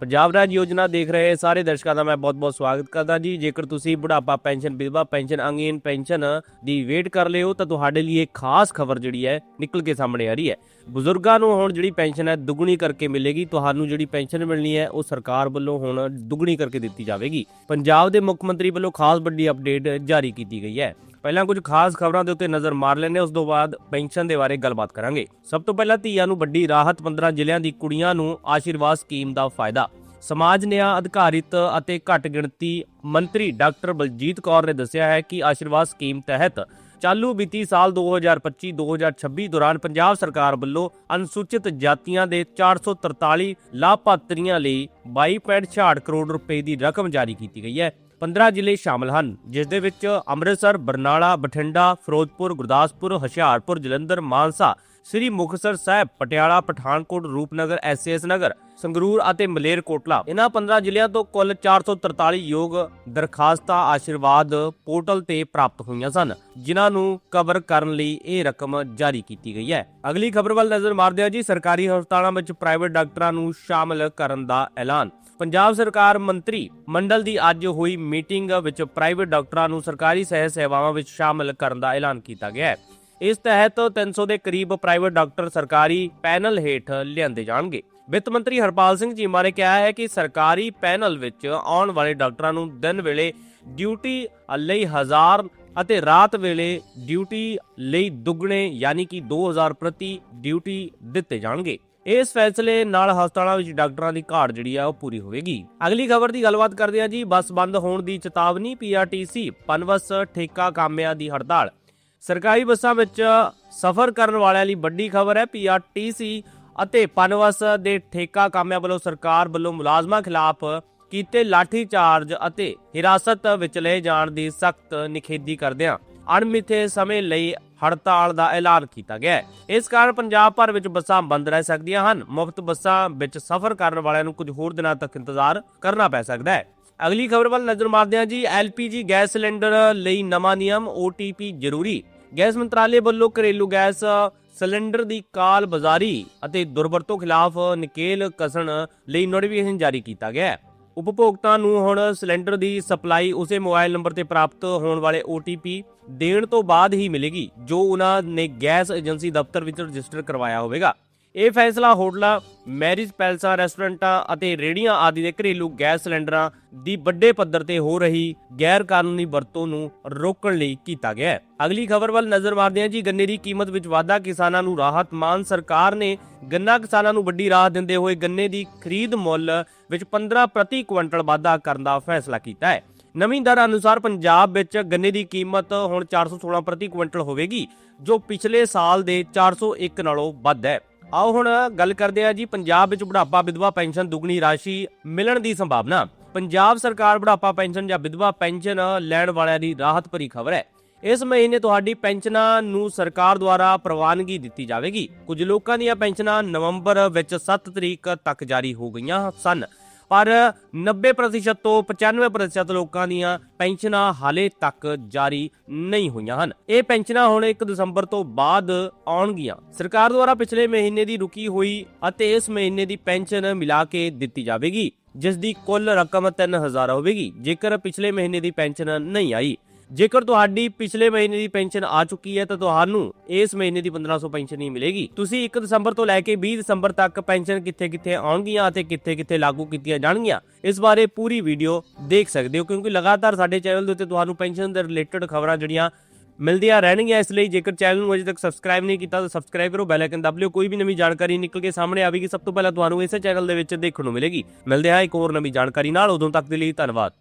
ਪੰਜਾਬ ਰਾਜ ਯੋਜਨਾ ਦੇਖ ਰਹੇ ਸਾਰੇ ਦਰਸ਼ਕਾਂ ਦਾ ਮੈਂ ਬਹੁਤ-ਬਹੁਤ ਸਵਾਗਤ ਕਰਦਾ ਜੀ। ਜੇਕਰ ਤੁਸੀਂ ਬੁਢਾਪਾ ਪੈਨਸ਼ਨ ਵਿਧਵਾ ਪੈਨਸ਼ਨ ਅੰਗਹੀਨ ਪੈਨਸ਼ਨ ਦੀ ਵੇਟ ਕਰ ਰਹੇ ਹੋ ਤਾਂ ਤੁਹਾਡੇ ਲਈ ਇੱਕ ਖਾਸ ਖਬਰ ਜਿਹੜੀ ਹੈ ਨਿਕਲ ਕੇ ਸਾਹਮਣੇ ਆ ਰਹੀ ਹੈ। ਬਜ਼ੁਰਗਾਂ ਨੂੰ ਹੁਣ ਜਿਹੜੀ ਪੈਨਸ਼ਨ ਹੈ ਦੁੱਗਣੀ ਕਰਕੇ ਮਿਲੇਗੀ। ਤੁਹਾਨੂੰ ਜਿਹੜੀ ਪੈਨਸ਼ਨ ਮਿਲਣੀ ਹੈ ਉਹ ਸਰਕਾਰ ਵੱਲੋਂ ਹੁਣ ਦੁੱਗਣੀ ਕਰਕੇ ਦਿੱਤੀ ਜਾਵੇਗੀ। ਪੰਜਾਬ ਦੇ ਮੁੱਖ ਮੰਤਰੀ ਵੱਲੋਂ ਖਾਸ ਵੱਡੀ ਅਪਡੇਟ ਜਾਰੀ ਕੀਤੀ ਗਈ ਹੈ। ਪਹਿਲਾਂ ਕੁਝ ਖਾਸ ਖਬਰਾਂ ਦੇ ਉੱਤੇ ਨਜ਼ਰ ਮਾਰ ਲੈਂਦੇ ਉਸ ਤੋਂ ਬਾਅਦ ਪੈਨਸ਼ਨ ਦੇ ਬਾਰੇ ਗੱਲਬਾਤ ਕਰਾਂਗੇ। ਸਭ ਤੋਂ ਪਹਿਲਾਂ ਧੀਆਂ ਨੂੰ ਵੱਡੀ ਰਾਹਤ 15 ਜ਼ਿਲ੍ਹਿਆਂ ਦੀ ਕੁੜੀਆਂ ਨੂੰ ਆਸ਼ੀਰਵਾਦ ਸਕੀਮ ਦਾ ਫਾਇਦਾ। ਸਮਾਜ ਨਿਆਂ, ਅਧਿਕਾਰਿਤ ਅਤੇ ਘੱਟ ਗਿਣਤੀ ਮੰਤਰੀ ਡਾਕਟਰ ਬਲਜੀਤ ਕੌਰ ਨੇ ਦੱਸਿਆ ਹੈ ਕਿ ਆਸ਼ੀਰਵਾਦ ਸਕੀਮ ਤਹਿਤ ਚਾਲੂ ਬੀਤੀ ਸਾਲ 2025-2026 ਦੌਰਾਨ ਪੰਜਾਬ ਸਰਕਾਰ ਵੱਲੋਂ ਅਨੁਸੂਚਿਤ ਜਾਤੀਆਂ ਦੇ 443 ਲਾਭਪਾਤਰੀਆਂ ਲਈ 22.66 ਕਰੋੜ ਰੁਪਏ ਦੀ ਰਕਮ ਜਾਰੀ ਕੀਤੀ ਗਈ ਹੈ। 15 ਜ਼ਿਲ੍ਹੇ ਸ਼ਾਮਲ ਹਨ ਜਿਸ ਦੇ ਵਿੱਚ ਅੰਮ੍ਰਿਤਸਰ, ਬਰਨਾਲਾ, ਬਠਿੰਡਾ, ਫਿਰੋਜ਼ਪੁਰ, ਗੁਰਦਾਸਪੁਰ, ਹੁਸ਼ਿਆਰਪੁਰ, ਜਲੰਧਰ, ਮਾਨਸਾ, ਸ੍ਰੀ ਮੁਕਤਸਰ ਸਾਹਿਬ, ਪਟਿਆਲਾ, ਪਠਾਨਕੋਟ, ਰੂਪਨਗਰ, ਐਸਐਸ ਨਗਰ, ਸੰਗਰੂਰ ਅਤੇ ਮਲੇਰਕੋਟਲਾ ਇਹਨਾਂ 15 ਜ਼ਿਲ੍ਹਿਆਂ ਤੋਂ ਕੁੱਲ 443 ਯੋਗ ਦਰਖਾਸਤਾਂ ਆਸ਼ੀਰਵਾਦ ਪੋਰਟਲ ਤੇ ਪ੍ਰਾਪਤ ਹੋਈਆਂ ਸਨ ਜਿਨ੍ਹਾਂ ਨੂੰ ਕਵਰ ਕਰਨ ਲਈ ਇਹ ਰਕਮ ਜਾਰੀ ਕੀਤੀ ਗਈ ਹੈ। ਅਗਲੀ ਖਬਰ ਵੱਲ ਨਜ਼ਰ ਮਾਰਦੇ ਹਾਂ ਜੀ ਸਰਕਾਰੀ ਹਸਪਤਾਲਾਂ ਵਿੱਚ ਪ੍ਰਾਈਵੇਟ ਡਾਕਟਰਾਂ ਨੂੰ ਸ਼ਾਮਲ ਕਰਨ ਦਾ ਐਲਾਨ। ਪੰਜਾਬ ਸਰਕਾਰ ਮੰਤਰੀ ਮੰਡਲ ਦੀ ਅੱਜ ਹੋਈ ਮੀਟਿੰਗ ਵਿੱਚ ਪ੍ਰਾਈਵੇਟ ਡਾਕਟਰਾਂ ਨੂੰ ਸਰਕਾਰੀ ਸਿਹਤ ਸੇਵਾਵਾਂ ਵਿੱਚ ਸ਼ਾਮਲ ਕਰਨ ਦਾ ਐਲਾਨ ਕੀਤਾ ਗਿਆ ਹੈ। ਇਸ ਤਹਿਤ 300 ਦੇ ਕਰੀਬ ਪ੍ਰਾਈਵੇਟ ਡਾਕਟਰ ਸਰਕਾਰੀ ਪੈਨਲ ਹੇਠ ਲਿਆਂਦੇ ਜਾਣਗੇ। ਵਿੱਤ ਮੰਤਰੀ ਹਰਪਾਲ ਸਿੰਘ ਚੀਮਾ ਨੇ ਕਿਹਾ ਹੈ ਕਿ ਸਰਕਾਰੀ ਪੈਨਲ ਵਿੱਚ ਆਉਣ ਵਾਲੇ ਡਾਕਟਰਾਂ ਨੂੰ ਦਿਨ ਵੇਲੇ ਡਿਊਟੀ ਲਈ 1000 ਅਤੇ ਰਾਤ ਵੇਲੇ ਡਿਊਟੀ ਲਈ ਦੁੱਗਣੇ ਯਾਨੀ ਕਿ 2000 ਪ੍ਰਤੀ ਡਿਊਟੀ ਦਿੱਤੇ ਜਾਣਗੇ। ਇਸ ਫੈਸਲੇ ਨਾਲ ਹਸਪਤਾਲਾਂ ਵਿੱਚ ਡਾਕਟਰਾਂ ਦੀ ਘਾਟ ਜਿਹੜੀ ਆ ਉਹ ਪੂਰੀ ਹੋਵੇਗੀ। ਅਗਲੀ ਖਬਰ ਦੀ ਗੱਲਬਾਤ ਕਰਦੇ ਹਾਂ ਜੀ। ਬੱਸ ਬੰਦ ਹੋਣ ਦੀ ਚੇਤਾਵਨੀ ਪੀਆਰਟੀਸੀ ਪਨਵਸ, ਠੇਕਾ, ਕਾਮਿਆਂ ਦੀ ਹੜਤਾਲ। ਸਰਕਾਰੀ ਬੱਸਾਂ ਵਿੱਚ ਸਫ਼ਰ ਕਰਨ ਵਾਲਿਆਂ ਲਈ ਵੱਡੀ ਖਬਰ ਹੈ। ਪੀਆਰਟੀਸੀ ਅਤੇ ਪਨਵਸ ਦੇ ਠੇਕਾ ਕਾਮਿਆਂ ਵੱਲੋਂ ਸਰਕਾਰ ਵੱਲੋਂ ਮੁਲਾਜ਼ਮਾਂ ਖਿਲਾਫ ਕੀਤੇ ਲਾਠੀ ਚਾਰਜ ਅਤੇ ਹਿਰਾਸਤ ਵਿੱਚ ਲਏ ਜਾਣ ਦੀ ਸਖਤ ਨਿਖੇਧੀ ਕਰਦਿਆਂ ਅਣਮਿੱਥੇ ਸਮੇਂ ਲਈ ਹੜਤਾਲ ਦਾ ਐਲਾਨ ਕੀਤਾ ਗਿਆ ਹੈ। ਇਸ ਕਾਰਨ ਪੰਜਾਬ ਭਰ ਵਿੱਚ ਬੱਸਾਂ ਬੰਦ ਰਹਿ ਸਕਦੀਆਂ ਹਨ। ਮੁਫਤ ਬੱਸਾਂ ਵਿੱਚ ਸਫ਼ਰ ਕਰਨ ਵਾਲਿਆਂ ਨੂੰ ਕੁਝ ਹੋਰ ਦਿਨਾਂ ਤੱਕ ਇੰਤਜ਼ਾਰ ਕਰਨਾ ਪੈ ਸਕਦਾ ਹੈ। ਅਗਲੀ ਖਬਰ ਵੱਲ ਨਜ਼ਰ ਮਾਰਦੇ ਹਾਂ ਜੀ, ਐਲਪੀਜੀ ਗੈਸ ਸਿਲੰਡਰ ਲਈ ਨਵਾਂ ਨਿਯਮ OTP ਜ਼ਰੂਰੀ। ਗੈਸ ਮੰਤਰਾਲੇ ਵੱਲੋਂ ਘਰੇਲੂ ਗੈਸ ਸਿਲੰਡਰ ਦੀ ਕਾਲ ਬਾਜ਼ਾਰੀ ਅਤੇ ਦੁਰਵਰਤੋਂ ਖਿਲਾਫ ਨਕੇਲ ਕਸਣ ਲਈ ਨੋਟੀਫਿਕੇਸ਼ਨ ਜਾਰੀ ਕੀਤਾ ਗਿਆ ਹੈ। ਉਪਭੋਗਤਾ ਨੂੰ ਹੁਣ ਸਿਲੰਡਰ ਦੀ ਸਪਲਾਈ ਉਸੇ ਮੋਬਾਈਲ ਨੰਬਰ ਤੇ ਪ੍ਰਾਪਤ ਹੋਣ ਵਾਲੇ OTP ਦੇਣ ਤੋਂ ਬਾਅਦ ਹੀ ਮਿਲੇਗੀ, ਜੋ ਉਹਨਾਂ ਨੇ ਗੈਸ ਏਜੰਸੀ ਦਫ਼ਤਰ ਵਿੱਚ ਰਜਿਸਟਰ ਕਰਵਾਇਆ ਹੋਵੇਗਾ। ਇਹ ਫੈਸਲਾ ਹੋਟਲਾਂ ਮੈਰਿਜ ਪੈਲਸਾਂ, ਰੈਸਟੋਰੈਂਟਾਂ ਅਤੇ ਰੇਹੜੀਆਂ ਆਦਿ ਦੇ ਘਰੇਲੂ ਗੈਸ ਸਿਲੰਡਰਾਂ ਦੀ ਵੱਡੇ ਪੱਧਰ ਤੇ ਹੋ ਰਹੀ ਗੈਰ ਕਾਨੂੰਨੀ ਵਰਤੋਂ ਨੂੰ ਰੋਕਣ ਲਈ ਕੀਤਾ ਗਿਆ ਹੈ। ਅਗਲੀ ਖਬਰ ਵੱਲ ਨਜ਼ਰ ਮਾਰਦੇ ਹਾਂ ਜੀ। ਗੰਨੇ ਦੀ ਕੀਮਤ ਵਿੱਚ ਵਾਧਾ ਕਿਸਾਨਾਂ ਨੂੰ ਰਾਹਤ ਮਾਨ ਸਰਕਾਰ ਨੇ ਗੰਨਾ ਕਿਸਾਨਾਂ ਨੂੰ ਵੱਡੀ ਰਾਹਤ ਦਿੰਦੇ ਹੋਏ ਗੰਨੇ ਦੀ ਖਰੀਦ ਮੁੱਲ ਵਿੱਚ 15 ਪ੍ਰਤੀ ਕੁਇੰਟਲ ਵਾਧਾ ਕਰਨ ਦਾ ਫੈਸਲਾ ਕੀਤਾ ਹੈ। ਨਵੀਂ ਦਰ ਅਨੁਸਾਰ ਪੰਜਾਬ ਵਿੱਚ ਗੰਨੇ ਦੀ ਕੀਮਤ ਹੁਣ 416 ਪ੍ਰਤੀ ਕੁਇੰਟਲ ਹੋਵੇਗੀ, ਜੋ ਪਿਛਲੇ ਸਾਲ ਦੇ 401 ਨਾਲੋਂ ਵੱਧ ਹੈ। ਆਓ ਹੁਣ ਗੱਲ ਕਰਦੇ ਹਾਂ ਜੀ, ਪੰਜਾਬ ਵਿੱਚ ਬੁਢਾਪਾ ਵਿਧਵਾ ਪੈਨਸ਼ਨ ਦੁੱਗਣੀ ਰਾਸ਼ੀ ਮਿਲਣ ਦੀ ਸੰਭਾਵਨਾ। ਪੰਜਾਬ ਸਰਕਾਰ ਬੁਢਾਪਾ ਪੈਨਸ਼ਨ ਜਾਂ ਵਿਧਵਾ ਪੈਨਸ਼ਨ ਲੈਣ ਵਾਲਿਆਂ ਦੀ ਰਾਹਤ ਭਰੀ ਖਬਰ ਹੈ। ਇਸ ਮਹੀਨੇ ਤੁਹਾਡੀ ਪੈਨਸ਼ਨਾਂ ਨੂੰ ਸਰਕਾਰ ਦੁਆਰਾ ਪ੍ਰਵਾਨਗੀ ਦਿੱਤੀ ਜਾਵੇਗੀ। ਕੁਝ ਲੋਕਾਂ ਦੀਆਂ ਪੈਨਸ਼ਨਾਂ ਨਵੰਬਰ ਵਿੱਚ 7 ਤਰੀਕ ਤੱਕ ਜਾਰੀ ਹੋ ਗਈਆਂ ਸਨ। ਪਰ 90% ਤੋਂ 95% ਲੋਕਾਂ ਦੀਆਂ ਪੈਨਸ਼ਨਾਂ ਹਾਲੇ ਤੱਕ ਜਾਰੀ ਨਹੀਂ ਹੋਈਆਂ ਹਨ। ਇਹ ਪੈਨਸ਼ਨਾਂ ਹੁਣ 1 ਦਸੰਬਰ ਤੋਂ ਬਾਅਦ ਆਉਣਗੀਆਂ। ਸਰਕਾਰ ਦੁਆਰਾ ਪਿਛਲੇ ਮਹੀਨੇ ਦੀ ਰੁਕੀ ਹੋਈ ਅਤੇ ਇਸ ਮਹੀਨੇ ਦੀ ਪੈਨਸ਼ਨ ਮਿਲਾ ਕੇ ਦਿੱਤੀ ਜਾਵੇਗੀ, ਜਿਸ ਦੀ ਕੁੱਲ ਰਕਮ 3000 ਹੋਵੇਗੀ। ਜੇਕਰ ਪਿਛਲੇ ਮਹੀਨੇ ਦੀ ਪੈਨਸ਼ਨ ਨਹੀਂ ਆਈ ਜੇਕਰ ਤੁਹਾਡੀ ਪਿਛਲੇ ਮਹੀਨੇ ਦੀ ਪੈਨਸ਼ਨ ਆ ਚੁੱਕੀ ਹੈ ਤਾਂ ਤੁਹਾਨੂੰ ਇਸ ਮਹੀਨੇ ਦੀ 1500 ਪੈਨਸ਼ਨ ਹੀ ਮਿਲੇਗੀ। ਤੁਸੀਂ 1 ਦਸੰਬਰ ਤੋਂ ਲੈ ਕੇ 20 ਦਸੰਬਰ ਤੱਕ ਪੈਨਸ਼ਨ ਕਿੱਥੇ-ਕਿੱਥੇ ਆਉਣਗੀਆਂ ਅਤੇ ਕਿੱਥੇ-ਕਿੱਥੇ ਲਾਗੂ ਕੀਤੀਆਂ ਜਾਣਗੀਆਂ, ਇਸ ਬਾਰੇ ਪੂਰੀ ਵੀਡੀਓ ਦੇਖ ਸਕਦੇ ਹੋ, ਕਿਉਂਕਿ ਲਗਾਤਾਰ ਸਾਡੇ ਚੈਨਲ ਦੇ ਉੱਤੇ ਤੁਹਾਨੂੰ ਪੈਨਸ਼ਨ ਦੇ ਰਿਲੇਟਡ ਖਬਰਾਂ ਜਿਹੜੀਆਂ ਮਿਲਦੀਆਂ ਰਹਿਣਗੀਆਂ, ਇਸ ਲਈ ਜੇਕਰ ਚੈਨਲ ਨੂੰ ਅਜੇ ਤੱਕ ਸਬਸਕ੍ਰਾਈਬ ਨਹੀਂ ਕੀਤਾ ਤਾਂ ਸਬਸਕ੍ਰਾਈਬ ਕਰੋ, ਬੈਲ ਆਈਕਨ ਦਬ ਲਿਓ ਕੋਈ ਵੀ ਨਵੀਂ ਜਾਣਕਾਰੀ ਨਿਕਲ ਕੇ ਸਾਹਮਣੇ ਆਵੇਗੀ, ਸਭ ਤੋਂ ਪਹਿਲਾਂ ਤੁਹਾਨੂੰ ਇਸੇ ਚੈਨਲ ਦੇ ਵਿੱਚ ਦੇਖਣ ਨੂੰ ਮਿਲੇਗੀ। ਮਿਲਦੇ ਹਾਂ ਇੱਕ ਹੋਰ ਨਵੀਂ ਜਾਣਕਾਰੀ ਨਾਲ, ਉਦੋਂ ਤੱਕ ਦੇ ਲਈ ਧੰਨਵਾਦ।